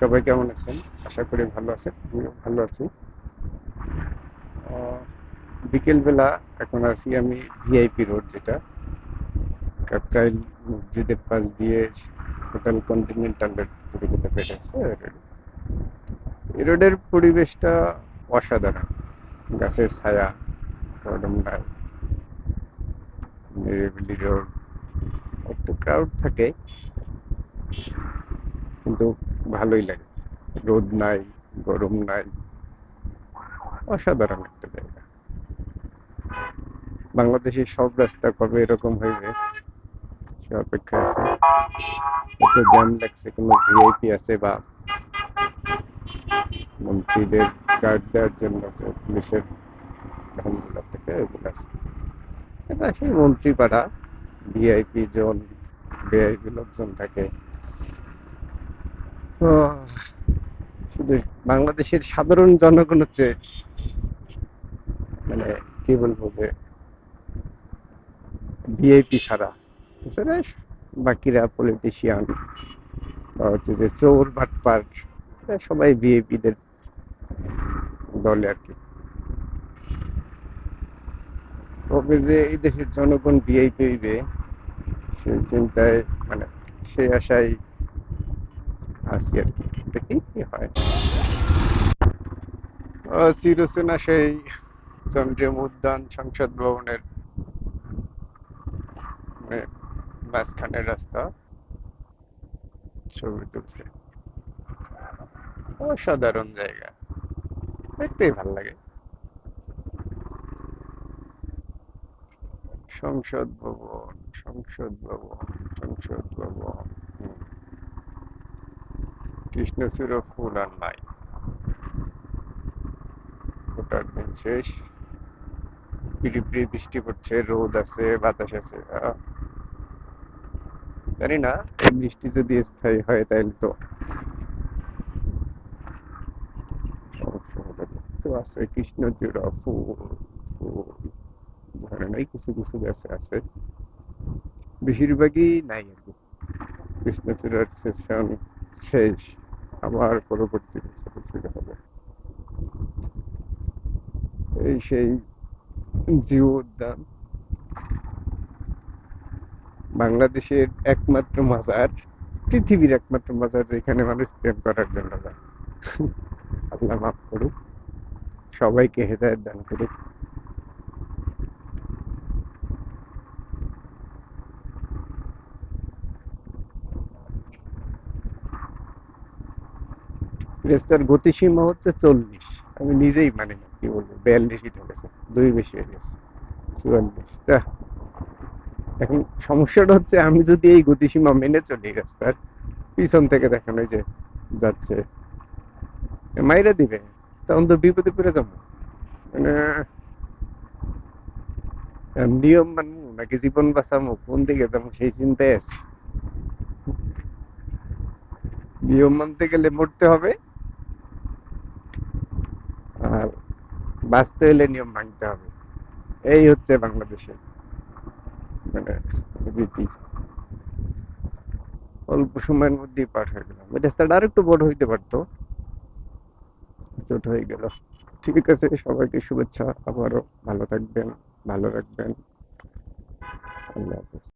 সবাই কেমন আছেন? আশা করি ভালো আছেন, আমিও ভালো আছি। বিকেলবেলা এখন আছি আমি ভিআইপি রোড যেটা। কাকরাইল মসজিদের পাশ দিয়ে হোটেল কন্টিনেন্টালের দিকে যেটা বেড়ে আছে এই রোডের পরিবেশটা অসাধারণ। গাছের ছায়া নাই নিরিবিলি রোড একটু ক্রাউড থাকে, কিন্তু ভালোই লাগে। রোদ নাই, গরম নাই, অসাধারণ একটা জায়গা। বাংলাদেশের সব রাস্তা কবে এরকম হইবে? সে অপেক্ষা আছে। এত জ্যাম লাগছে, কোনো ভিআইপি আছে বা মন্ত্রীদের গার্ড দেওয়ার জন্য পুলিশের ধানগুলো থেকে এগুলো আছে। এটা সেই মন্ত্রী পাড়া, ভিআইপি জোন, ভিআইপি লোকজন থাকে। শুধু বাংলাদেশের সাধারণ জনগণ হচ্ছে মানে কি বলব যে ভিআইপি ছাড়া। বাকিরা পলিটিশিয়ান বা হচ্ছে যে চোর, বাটপার সবাই ভিআইপিদের দলে আর কি। তবে যে এই দেশের জনগণ ভিআইপি হইবে সেই চিন্তায় মানে সেই আশায় দেখি, কি হয়। সেই উদ্যান সংসদ ভবনের মানে মাঝখানের রাস্তা ছবি তুলছে। অসাধারণ জায়গা। দেখতেই ভালো লাগে। সংসদ ভবন সংসদ ভবন সংসদ ভবন। কৃষ্ণচূড়া ফুল আর নাই। ওটার দিন শেষ। পিড়িপিড়ি বৃষ্টি পড়ছে, রোদ আছে, বাতাস আছে জানি না, এই বৃষ্টি যদি স্থায়ী হয় তাহলে তো। তো আছে কৃষ্ণচূড়া ফুল ফুল। এই কিছু কিছু গাছে আছে। বেশিরভাগই নাই আর কি। কৃষ্ণচূড়ার সেশন শেষ। আবার পরবর্তী শুরু হবে। এই সেই জিও উদ্যান। বাংলাদেশের একমাত্র মাজার, পৃথিবীর একমাত্র মাজার যেখানে মানুষ প্রেম করার জন্য যায়। আল্লাহ মাফ করুক, সবাইকে হেদায়ত দান করুক। রাস্তার গতিসীমা হচ্ছে চল্লিশ। আমি নিজেই মানি না কি বলব বিয়াল্লিশই ঠেকেছে, দুই বেশি হয়ে গেছে, চুয়াল্লিশ। তা, এখন সমস্যাটা হচ্ছে আমি যদি এই গতিসীমা মেনে চলি রাস্তার পিছন থেকে দেখেন ওই যে যাচ্ছে, মাইরা দিবে, তখন তো বিপদে পড়ে যাব। মানে নিয়ম মানবো নাকি জীবন বাঁচামো, কোন দিকে যাব সেই চিন্তায় আছি। নিয়ম মানতে গেলে মরতে হবে আর বাঁচতে হলে নিয়ম ভাঙতে হবে। এই হচ্ছে বাংলাদেশে মানে রীতি। অল্প সময়ের মধ্যেই পার হয়ে গেলাম। রাস্তাটা আর একটু বড় হইতে পারতো। ছোট হয়ে গেল ঠিক আছে, সবাইকে শুভেচ্ছা। আবারও ভালো থাকবেন, ভালো রাখবেন। আল্লাহ হাফেজ।